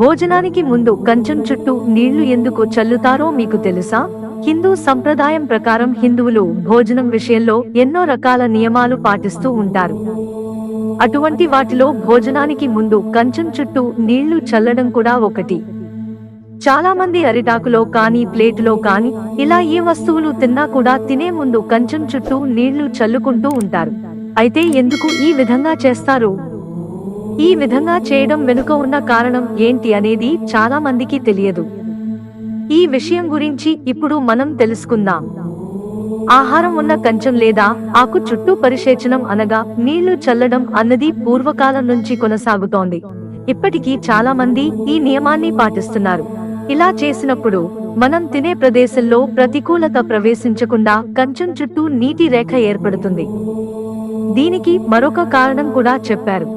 భోజనానికి ముందు కంచం చుట్టూ నీళ్ళు ఎందుకు చల్లుతారో మీకు తెలుసా? హిందూ సంప్రదాయం ప్రకారం హిందువులు భోజనం విషయంలో ఎన్నో రకాల నియమాలు పాటిస్తూ ఉంటారు. అటువంటి వాటిలో భోజనానికి ముందు కంచం చుట్టూ నీళ్ళు చల్లడం కూడా ఒకటి. చాలా మంది అరిటాకులో కానీ ప్లేటులో కానీ ఇలా ఏ వస్తువులు తిన్నా కూడా తినే ముందు కంచం చుట్టూ నీళ్ళు చల్లుకుంటూ ఉంటారు. అయితే ఎందుకు ఈ విధంగా చేస్తారు? ఈ విధంగా చేయడం వెనుక ఉన్న కారణం ఏంటి అనేది చాలా మందికి తెలియదు. ఈ విషయం గురించి ఇప్పుడు మనం తెలుసుకుందాం. ఆహారం ఉన్న కంచం లేదా ఆకు చుట్టూ పరిశేచనం అనగా నీళ్ళు చల్లడం అన్నది పూర్వకాలం నుంచి కొనసాగుతోంది. ఇప్పటికీ చాలా మంది ఈ నియమాన్ని పాటిస్తున్నారు. ఇలా చేసినప్పుడు మనం తినే ప్రదేశంలో ప్రతికూలత ప్రవేశించకుండా కంచం చుట్టూ నీటి రేఖ ఏర్పడుతుంది. దీనికి మరొక కారణం కూడా చెప్పారు.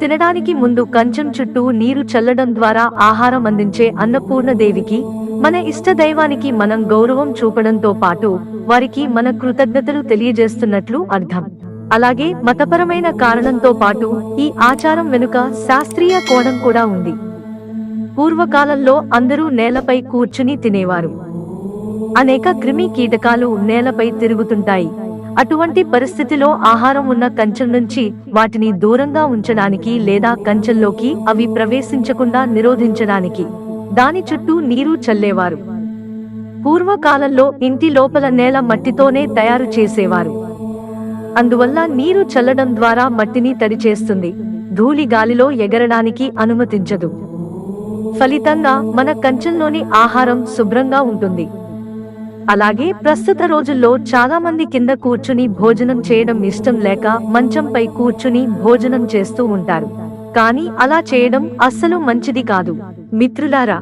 తినడానికి ముందు కంచం చుట్టూ నీరు చల్లడం ద్వారా ఆహారం అందించే అన్నపూర్ణదేవికి మన ఇష్ట దైవానికి మనం గౌరవం చూపడంతో పాటు వారికి మన కృతజ్ఞతలు తెలియజేస్తున్నట్లు అర్థం. అలాగే మతపరమైన కారణంతో పాటు ఈ ఆచారం వెనుక శాస్త్రీయ కోణం కూడా ఉంది. పూర్వకాలంలో అందరూ నేలపై కూర్చుని తినేవారు. అనేక క్రిమి కీటకాలు నేలపై తిరుగుతుంటాయి. అటువంటి పరిస్థితిలో ఆహారం ఉన్న కంచెం నుంచి వాటిని దూరంగా ఉంచడానికి లేదా కంచెంలోకి అవి ప్రవేశించకుండా నిరోధించడానికి. దాని చుట్టూ నీరు చల్లేవారు. పూర్వకాలంలో ఇంటి లోపల నేల మట్టితోనే తయారు చేసేవారు. అందువల్ల నీరు చల్లడం ద్వారా మట్టిని తడి చేస్తుంది. ధూళి గాలిలో ఎగరడానికి అనుమతించదు. ఫలితంగా మన కంచెంలోని ఆహారం శుభ్రంగా ఉంటుంది. అలాగే ప్రస్తుత రోజుల్లో చాలా మంది కింద కూర్చుని భోజనం చేయడం ఇష్టం లేక మంచంపై కూర్చుని భోజనం చేస్తూ ఉంటారు. కానీ అలా చేయడం అస్సలు మంచిది కాదు. మిత్రులారా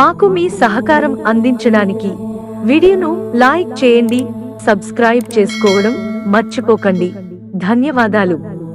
మాకు మీ సహకారం అందించడానికి వీడియోను లైక్ చేయండి సబ్స్క్రైబ్ చేసుకోవడం మర్చిపోకండి. ధన్యవాదాలు.